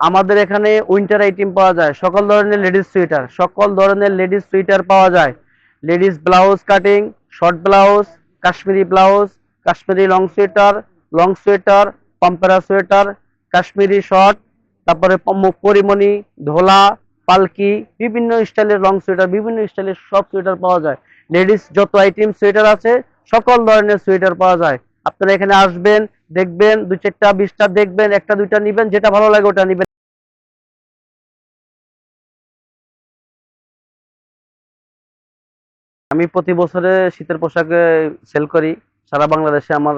আমাদের এখানে winter item পাওয়া যায়। সকল ধরনের লেডিস সুইটার সকল ধরনের লেডিস সুইটার পাওয়া যায়। Ladies blouse cutting short blouse Kashmiri blouse Kashmiri long sweater long sweater পাম্পারা sweater Kashmiri short তারপরে পরিমণি, ধোলা, পালকি, বিভিন্ন স্টাইলের লং সোয়েটার বিভিন্ন স্টাইলের সব সোয়েটার পাওয়া যায়। লেডিস যত আইটেম সোয়েটার আছে, সকল ধরনের সোয়েটার পাওয়া যায়। আপনারা এখানে আসবেন, দেখবেন দু চারটা বিশটা দেখবেন, একটা, দুইটা নিবেন, যেটা ভালো লাগে ওটা নিবেন। আমি প্রতি বছরে শীতের পোশাকে সেল করি। সারা বাংলাদেশে আমার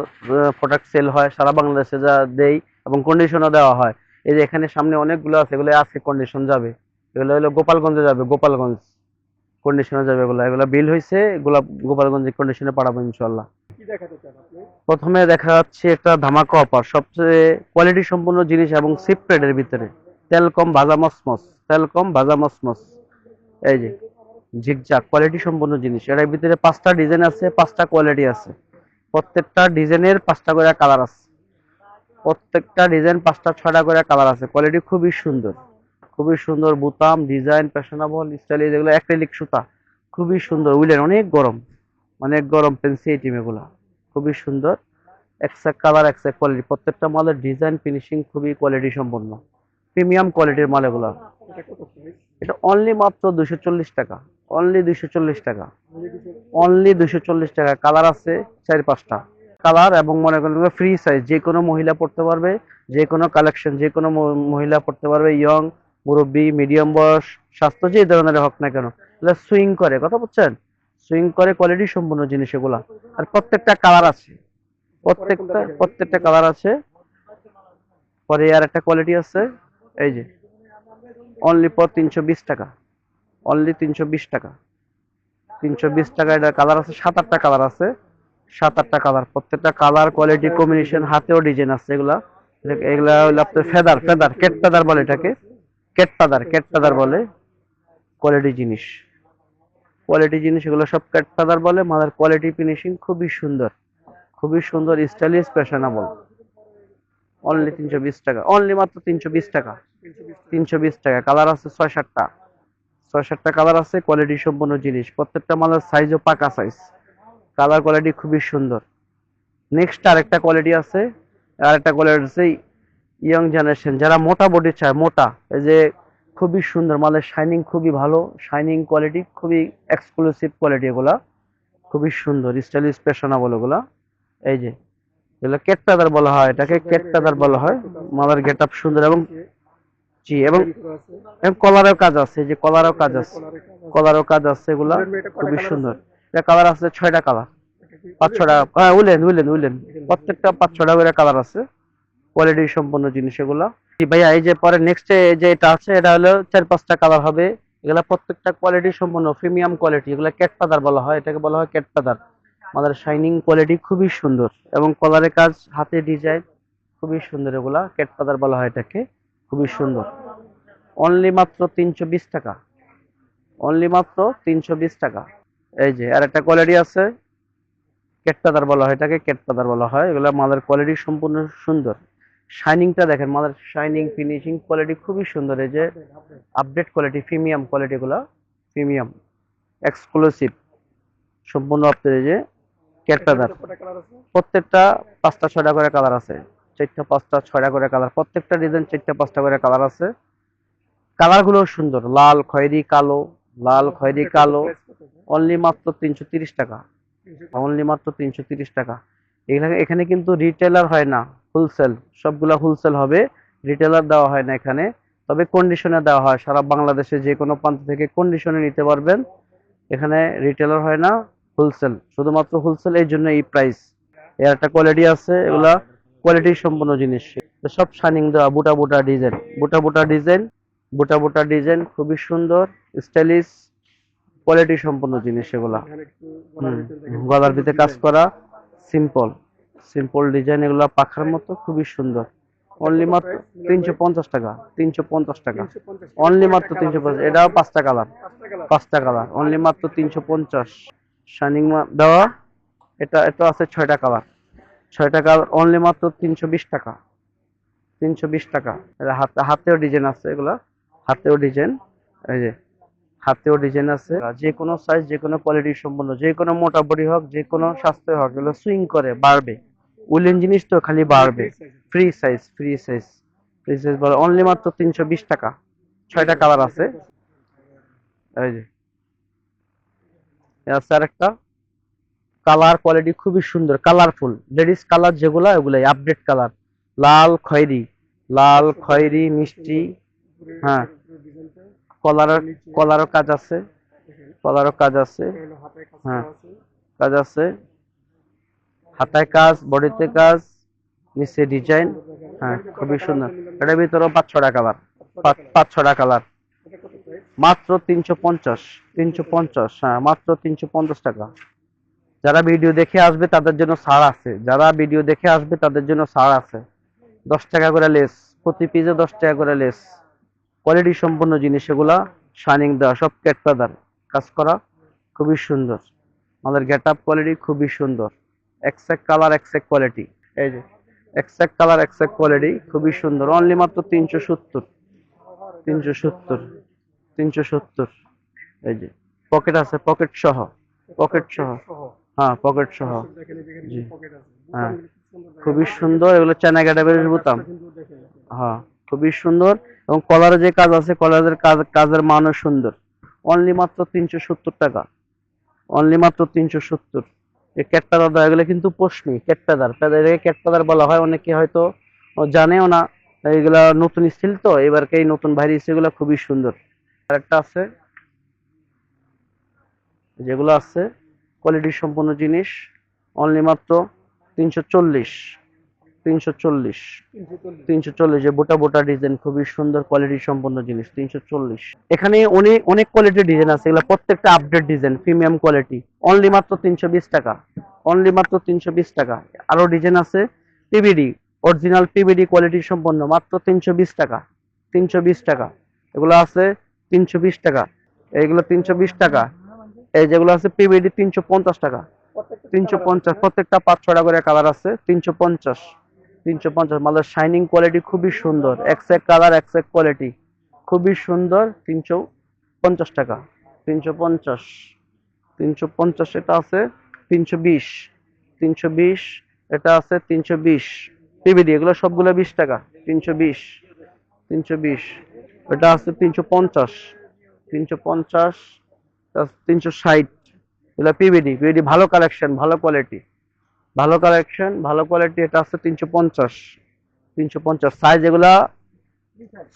প্রোডাক্ট সেল হয়। সারা বাংলাদেশে যা দেই এবং কন্ডিশনও দেওয়া হয়। এই যে এখানে সামনে অনেকগুলো আছে এগুলো আজকে কন্ডিশন যাবে। এগুলো হলো গোপালগঞ্জে যাবে গোপালগঞ্জ কন্ডিশনে যাবে এগুলো। এগুলো বিল হয়েছে গোলাপ গোপালগঞ্জে কন্ডিশনে পাঠাবো ইনশাল্লাহ প্রথমে দেখা যাচ্ছে একটা ধামাকা অফার সবচেয়ে কোয়ালিটি সম্পন্ন জিনিস এবং সিপ রেটের ভিতরে। তেল কম ভাজা মসমস তেল কম ভাজা মসমস। এই যে ঝিকঝাক কোয়ালিটি সম্পন্ন জিনিস। এর ভিতরে পাঁচটা ডিজাইন আছে, পাঁচটা কোয়ালিটি আছে। প্রত্যেকটা ডিজাইনের পাঁচটা করে কালার আছে। প্রত্যেকটা ডিজাইন পাঁচটা, ছয়টা করে কালার আছে। কোয়ালিটি খুবই সুন্দর। খুবই সুন্দর বুতাম ডিজাইন ফ্যাশনেবল স্টাইল যেগুলো অ্যাক্রিলিক সুতা, খুবই সুন্দর। উইলেন অনেক গরম অনেক গরম পেন্সি আইটেম এগুলা। খুবই সুন্দর। একসাক কালার একসাক কোয়ালিটি প্রত্যেকটা মালের ডিজাইন ফিনিশিং খুবই কোয়ালিটি সম্পন্ন। প্রিমিয়াম কোয়ালিটির মাল এগুলা। এটা অনলি মাত্র দুশো টাকা। অনলি দুশো চল্লিশ টাকা। অনলি দুশো চল্লিশ টাকা। কালার আছে চার পাঁচটা। কালার এবং মনে করেন ফ্রি সাইজ যে কোনো মহিলা পড়তে পারবে, যে কোনো কালেকশন যে কোনো মহিলা পড়তে পারবে ইয়ং মুরব্বী মিডিয়াম বয়স, স্বাস্থ্য যে ধরনের হোক না কেন। এগুলো সুইং করে, কথা বুঝছেন? সুইং করে কোয়ালিটি সম্পূর্ণ জিনিস এগুলা। আর প্রত্যেকটা কালার আছে। প্রত্যেকটা প্রত্যেকটা কালার আছে। পরে আর একটা কোয়ালিটি আছে। এই যে। অনলি ফর তিনশো বিশ টাকা। অনলি তিনশো বিশ টাকা। তিনশো বিশ টাকা এটা কালার আছে, সাত আটটা কালার আছে। সাত আটটা কালার প্রত্যেকটা কালার কোয়ালিটি কম্বিনেশন হাতেও ডিজাইন আছে এগুলা। এগুলা- আপনার ফেদার ফেদার কেট ফেদার বলে এটাকে। কেট ফেদার কেট ফেদার বলে কোয়ালিটি জিনিস। কোয়ালিটি জিনিস এগুলো সব কেট ফেদার বলে মাদার কোয়ালিটি ফিনিশিং খুবই সুন্দর। খুবই সুন্দর স্টাইলিশ ফ্যাশনেবল অনলি তিনশো বিশ টাকা অনলি মাত্র তিনশো বিশ টাকা। তিনশো বিশ টাকা কালার আছে ছয় সাতটা। ছয় সাতটা কালার আছে কোয়ালিটি সম্পন্ন জিনিস। প্রত্যেকটা মালের সাইজও পাকা সাইজ কালার কোয়ালিটি খুবই সুন্দর। নেক্সট আরেকটা কোয়ালিটি আছে, আরেকটা কোয়ালিটি আছে ইয়ং জেনারেশন যারা মোটা বডি চায়, মোটা, এই যে খুবই সুন্দর, মালের শাইনিং খুবই ভালো শাইনিং কোয়ালিটি খুবই এক্সক্লুসিভ কোয়ালিটি এগুলা। খুবই সুন্দর স্টাইলিশ ফ্যাশনেবল এগুলা। এই যে, এগুলো কেট বলা হয়, এটাকে কেট বলা হয়। মালের গেট আপ সুন্দর এবং জি এবং এবং কলারেও কাজ আছে এই যে কলারেও কাজ আছে। কলারও কাজ আছে। এগুলা খুবই সুন্দর। এটা কালার আছে ছয়টা কালার পাঁচ ছটা হ্যাঁ উলেন উলেন উলেন। প্রত্যেকটা পাঁচ ছটা করে কালার আছে কোয়ালিটি সম্পন্ন জিনিস এগুলা। জি ভাইয়া এই যে পরে নেক্সট যে এটা আছে এটা হলো চার পাঁচটা কালার হবে। এগুলা প্রত্যেকটা কোয়ালিটি সম্পন্ন প্রিমিয়াম কোয়ালিটি এগুলা ক্যাট পাদার বলা হয় এটাকে বলা হয় ক্যাট পাদার আমাদের শাইনিং কোয়ালিটি খুবই সুন্দর এবং কলারের কাজ হাতে ডিজাইন খুবই সুন্দর এগুলা ক্যাট পাদার বলা হয় এটাকে। খুবই সুন্দর। অনলি মাত্র তিনশো বিশ টাকা। অনলি মাত্র তিনশো বিশ টাকা। এই যে, আর একটা কোয়ালিটি আছে। কেট পাদার বলা হয়, এটাকে কেট পাদার বলা হয়। এগুলো মালের কোয়ালিটি সম্পূর্ণ সুন্দর। শাইনিংটা দেখেন, মালের শাইনিং ফিনিশিং কোয়ালিটি খুবই সুন্দর। এই যে আপডেট কোয়ালিটি প্রিমিয়াম কোয়ালিটি গুলা প্রিমিয়াম এক্সক্লুসিভ সম্পূর্ণ আপনার এই যে কেট পাদার প্রত্যেকটা পাঁচটা ছয়টা করে কালার আছে। চারটা, পাঁচটা, ছয়টা করে কালার প্রত্যেকটা ডিজাইন চারটা, পাঁচটা করে কালার আছে। কালারগুলো সুন্দর, লাল, খয়েরি, কালো, লাল, খয়েরি, কালো। অনলি মাত্র তিনশো টাকা। অনলি মাত্র তিনশো টাকা। এখানে এখানে কিন্তু রিটেলার হয় না হোলসেল সবগুলা হোলসেল হবে রিটেলার দেওয়া হয় না এখানে। তবে কন্ডিশনে দেওয়া হয়। সারা বাংলাদেশে যে কোনো প্রান্ত থেকে কন্ডিশনে নিতে পারবেন। এখানে রিটেলার হয় না হোলসেল শুধুমাত্র হোলসেল এই জন্য এই প্রাইস এর একটা কোয়ালিটি আছে, এগুলা কোয়ালিটি সম্পন্ন জিনিস। সব শাইনিং দেওয়া, বুটা বুটা ডিজাইন বুটা বুটা ডিজাইন বুটা বুটা ডিজাইন খুবই সুন্দর স্টাইলিশ কোয়ালিটি সম্পন্ন জিনিস এগুলা। গলার ভিতরে কাজ করা সিম্পল সিম্পল ডিজাইন এগুলা পাখার মতো, খুবই সুন্দর। অনলি মাত্র তিনশো পঞ্চাশ টাকা, তিনশো পঞ্চাশ টাকা। অনলি মাত্র তিনশো পঞ্চাশ, এটাও পাঁচটা কালার পাঁচটা কালার অনলি মাত্র তিনশো পঞ্চাশ। শাইনিং দেওয়া, এটা এটা আছে ছয়টা কালার ছয়টা কালার অনলি মাত্র তিনশো বিশ টাকা। তিনশো বিশ টাকা। হাতে, হাতেও ডিজাইন আছে এগুলা। হাতেও ডিজাইন এই যে, হাতেও ডিজাইন আছে। যে কোনো সাইজ যে কোনো কোয়ালিটি সম্পন্ন, যে কোনো মোটা বডি হোক, যে কোনো স্বাস্থ্য হোক, এগুলো সুইং করে, বাড়বে। উলেন জিনিস তো খালি বাড়বে। Free size free size free size বলে অনলি মাত্র তিনশো বিশ টাকা। ছয়টা কালার আছে। এই যে। আছে আরেকটা। কালার কোয়ালিটি খুবই সুন্দর, কালারফুল। লেডিস কালার যেগুলা ওগুলাই আপডেট কালার। লাল খয়েরি লাল খয়েরি, মিষ্টি হ্যাঁ। কলার কলারও কাজ আছে, কলারও কাজ আছে হ্যাঁ। কাজ আছে। হাতায় কাজ, বডিতে কাজ, নিচে ডিজাইন হ্যাঁ খুবই সুন্দর। এটার ভিতরে পাঁচ ছটা কালার, পাঁচ ছটা কালার। মাত্র তিনশো পঞ্চাশ তিনশো পঞ্চাশ হ্যাঁ মাত্র তিনশো পঞ্চাশ টাকা। যারা ভিডিও দেখে আসবে, তাদের জন্য ছাড় আছে। যারা ভিডিও দেখে আসবে, তাদের জন্য ছাড় আছে। দশ টাকা করে লেস, প্রতি পিসে দশ টাকা করে লেস। কোয়ালিটি সম্পন্ন জিনিস এগুলা শাইনিং দেওয়া, সব ক্যাট ফেদার কাজ করা খুবই সুন্দর। আমাদের গেট আপ কোয়ালিটি খুবই সুন্দর। এক্সাক্ট কালার এক্সাক্ট কোয়ালিটি এই যে এক্সাক্ট কালার এক্সাক্ট কোয়ালিটি খুবই সুন্দর। অনলি মাত্র তিনশো সত্তর। তিনশো সত্তর। তিনশো সত্তর। এই যে পকেট আছে পকেট সহ। পকেট সহ। হ্যাঁ পকেট সহ। জি। হ্যাঁ। খুবই সুন্দর এগুলো চায়না গ্যাটাবের বোতাম। হ্যাঁ খুবই সুন্দর এবং কলারে যে কাজ আছে কলারের কাজ কাজের মানও সুন্দর। অনলি মাত্র তিনশো সত্তর টাকা। অনলি মাত্র তিনশো সত্তর। এই পেদার দেওয়া এগুলো কিন্তু পশমি পেদার এটাকে ক্যাট পেদার বলা হয় অনেকে হয়তো জানেও না। এগুলা নতুন স্টিল তো এবারকে এই নতুন বাইরে এগুলো খুবই সুন্দর। আরেকটা আছে। যেগুলো আছে কোয়ালিটি সম্পন্ন জিনিস অনলি মাত্র তিনশো চল্লিশ তিনশো চল্লিশ তিনশো চল্লিশ। যে বোটা বোটা ডিজাইন খুবই সুন্দর কোয়ালিটি সম্পন্ন জিনিস, তিনশো চল্লিশ। এখানে অনেক অনেক কোয়ালিটির ডিজাইন আছে, এগুলো প্রত্যেকটা update design premium quality only মাত্র তিনশো বিশ টাকা অনলি মাত্র তিনশো বিশ টাকা। আরও ডিজাইন আছে পিবিডি অরিজিনাল পিবিডি কোয়ালিটি সম্পন্ন, মাত্র তিনশো বিশ টাকা, তিনশো বিশ টাকা। এগুলো আছে তিনশো বিশ টাকা এইগুলো তিনশো বিশ টাকা। এই যেগুলো আছে পিবিডি তিনশো পঞ্চাশ টাকা। তিনশো পঞ্চাশ প্রত্যেকটা পাঁচ ছটা করে কালার আছে তিনশো পঞ্চাশ। তিনশো পঞ্চাশ মালের শাইনিং কোয়ালিটি খুবই সুন্দর এক্সেক কালার এক্সেক কোয়ালিটি খুবই সুন্দর তিনশো পঞ্চাশ টাকা। তিনশো পঞ্চাশ। তিনশো পঞ্চাশ এটা আছে তিনশো বিশ। তিনশো বিশ এটা আছে তিনশো বিশ। পিবিডি এগুলো সবগুলো বিশ টাকা তিনশো বিশ। তিনশো বিশ এটা আছে তিনশো পঞ্চাশ। তিনশো পঞ্চাশ তিনশো ষাট। এগুলো পিবিডি পিবিডি ভালো কালেকশন ভালো কোয়ালিটি ভালো কালেকশন ভালো কোয়ালিটি এটা আছে তিনশো পঞ্চাশ। তিনশো পঞ্চাশ সাইজ এগুলা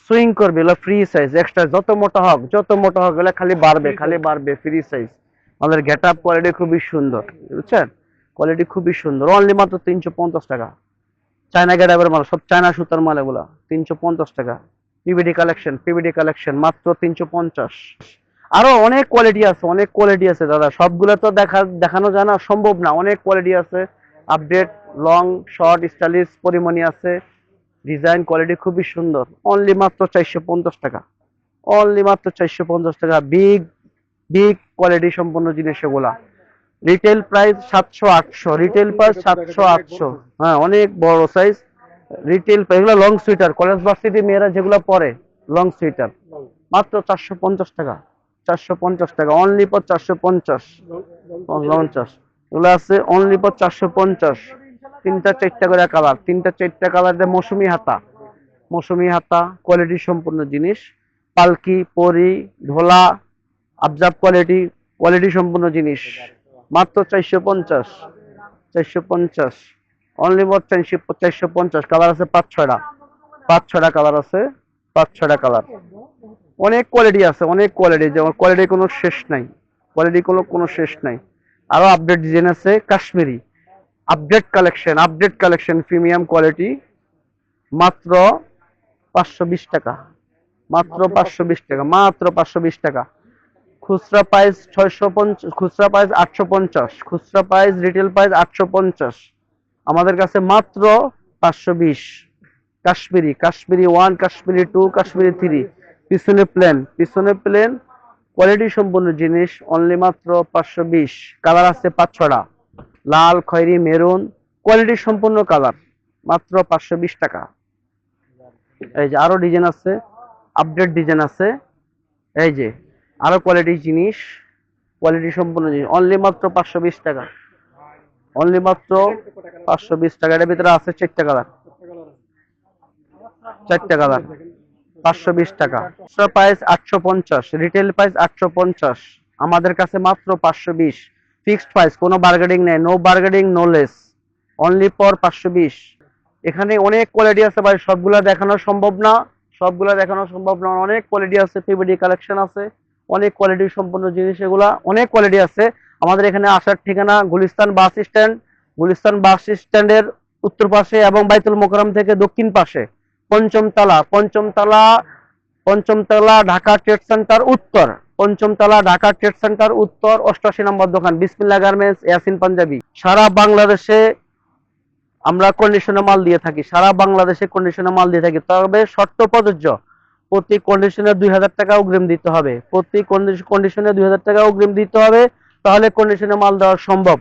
সুইং করবে এগুলো ফ্রি সাইজ এক্সট্রা যত মোটা হোক যত মোটা হোক এগুলো খালি বাড়বে খালি বাড়বে ফ্রি সাইজ আমাদের গেট আপ কোয়ালিটি খুবই সুন্দর বুঝছেন? কোয়ালিটি খুবই সুন্দর অনলি মাত্র তিনশো পঞ্চাশ টাকা। চায়না গেট আপের মাল সব চায়না সুতার মাল এগুলা তিনশো পঞ্চাশ টাকা। পিবিডি কালেকশন পিবিডি কালেকশন মাত্র তিনশো পঞ্চাশ। আরও অনেক কোয়ালিটি আছে, অনেক কোয়ালিটি আছে দাদা। সবগুলো তো দেখা, দেখানো যায় না সম্ভব না। অনেক কোয়ালিটি আছে। Update long short stylish Porimoni আছে। ডিজাইন কোয়ালিটি খুবই সুন্দর। অনলি মাত্র চারশো পঞ্চাশ টাকা। অনলি মাত্র চারশো পঞ্চাশ টাকা। বিগ বিগ কোয়ালিটি সম্পন্ন জিনিস এগুলা। রিটেল প্রাইস সাতশো আটশো। রিটেল প্রাইস সাতশো আটশো। হ্যাঁ অনেক বড় সাইজ রিটেল এগুলো লং সুইটার কলেজ ভার্সিটি মেয়েরা যেগুলো পরে লং সুইটার মাত্র চারশো পঞ্চাশ টাকা। চারশো পঞ্চাশ টাকা অনলি পর চারশো পঞ্চাশ পঞ্চাশ। এগুলো আছে অনলি পর চারশো পঞ্চাশ। তিনটা চারটা করে কালার তিনটা চারটা কালার দিয়ে মৌসুমি হাতা। মৌসুমি হাতা কোয়ালিটি সম্পূর্ণ জিনিস। পালকি, পরি ঢোলা আবজাব কোয়ালিটি কোয়ালিটি সম্পূর্ণ জিনিস। মাত্র চারশো পঞ্চাশ চারশো পঞ্চাশ। অনলি মোট চারশো চারশো পঞ্চাশ কালার আছে পাঁচ ছয়টা। পাঁচ ছয়টা কালার আছে, পাঁচ ছয়টা কালার অনেক কোয়ালিটি আছে অনেক কোয়ালিটি যেমন কোয়ালিটি কোনো শেষ নাই কোয়ালিটি কোনো কোনো শেষ নাই। আরও আপডেট ডিজাইন আছে Kashmiri. Update collection update collection premium quality মাত্র পাঁচশো বিশ টাকা। মাত্র পাঁচশো। বিশ টাকা মাত্র পাঁচশো বিশ টাকা। খুচরা প্রাইস ছয়শো পঞ্চাশ খুচরা প্রাইস আটশো পঞ্চাশ খুচরা প্রাইস রিটেল প্রাইস আটশো পঞ্চাশ। আমাদের কাছে মাত্র পাঁচশো বিশ। Kashmiri Kashmiri one Kashmiri two Kashmiri three পিছনে প্লেন পিছনে প্লেন কোয়ালিটি সম্পন্ন জিনিস অনলি মাত্র পাঁচশো বিশ। কালার আছে পাঁচ ছটা লাল, খয়েরি মেরুন কোয়ালিটি সম্পূর্ণ কালার মাত্র পাঁচশো বিশ টাকা। এই যে আরও ডিজাইন আছে আপডেট ডিজাইন আছে। এই যে আরও কোয়ালিটি জিনিস কোয়ালিটি সম্পূর্ণ জিনিস অনলি মাত্র পাঁচশো বিশ টাকা। অনলি মাত্র পাঁচশো বিশ টাকা। এটার ভিতরে আছে চারটা কালার চারটা কালার পাঁচশো বিশ টাকা। প্রাইস আটশো পঞ্চাশ রিটেল প্রাইস আটশো পঞ্চাশ। আমাদের কাছে মাত্র পাঁচশো বিশ। ফিক্সড প্রাইস কোনো বার্গেনিং নেই no bargaining no less only for পাঁচশো বিশ। এখানে অনেক কোয়ালিটি আছে ভাই, সবগুলা দেখানো সম্ভব না। সবগুলা দেখানো সম্ভব না, অনেক কোয়ালিটি আছে পিবিডি কালেকশন আছে, অনেক কোয়ালিটি সম্পন্ন জিনিস এগুলা, অনেক কোয়ালিটি আছে। আমাদের এখানে আসার ঠিকানা Gulistan bus stand Gulistan bus স্ট্যান্ডের উত্তর পাশে এবং বাইতুল মোকরম থেকে দক্ষিণ পাশে। পঞ্চমতলা পঞ্চমতলা পঞ্চমতলা, ঢাকা ট্রেড সেন্টার উত্তর, পঞ্চমতলা, ঢাকা ট্রেড সেন্টার উত্তর অষ্টাশি নম্বর দোকান বিসমিল্লা গার্মেন্টস, ইয়াসিন পাঞ্জাবি। সারা বাংলাদেশে আমরা কন্ডিশনে মাল দিয়ে থাকি, সারা বাংলাদেশে কন্ডিশনে মাল দিয়ে থাকি। তবে শর্ত প্রযোজ্য, প্রতি কন্ডিশনে দুই হাজার টাকা অগ্রিম দিতে হবে। প্রতি কন্ডিশনে দুই হাজার টাকা অগ্রিম দিতে হবে, তাহলে কন্ডিশনে মাল দেওয়া সম্ভব।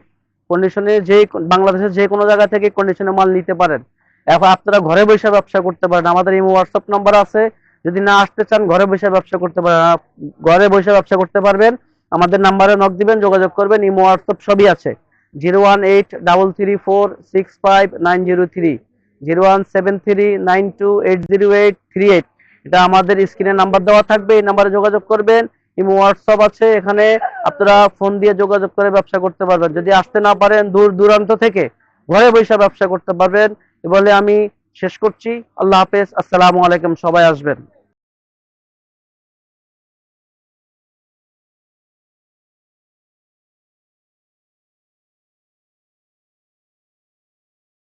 কন্ডিশনে যে বাংলাদেশের যে কোনো জায়গা থেকে কন্ডিশনে মাল নিতে পারেন। এখন আপনারা ঘরে বসে ব্যবসা করতে পারেন। আমাদের এই হোয়াটসঅ্যাপ নাম্বার আছে। যদি না আসতে চান, ঘরে বসে ব্যবসা করতে পারেন। ঘরে বসে ব্যবসা করতে পারবেন। আমাদের নাম্বারে নক দিবেন, যোগাযোগ করবেন। ইমো হোয়াটসঅ্যাপ সবই আছে। Zero one eight double three four six five nine zero three zero one seven three nine two eight zero eight three eight এটা আমাদের স্ক্রিনে নাম্বার দেওয়া থাকবে। এই নাম্বারে যোগাযোগ করবেন। ইমো হোয়াটসঅ্যাপ আছে। এখানে আপনারা ফোন দিয়ে যোগাযোগ করে ব্যবসা করতে পারবেন। যদি আসতে না পারেন, দূর দূরান্ত থেকে ঘরে বসে ব্যবসা করতে পারবেন। বলে আমি শেষ করছি। আল্লাহ হাফেজ। আসসালামু আলাইকুম। সবাই আসবেন।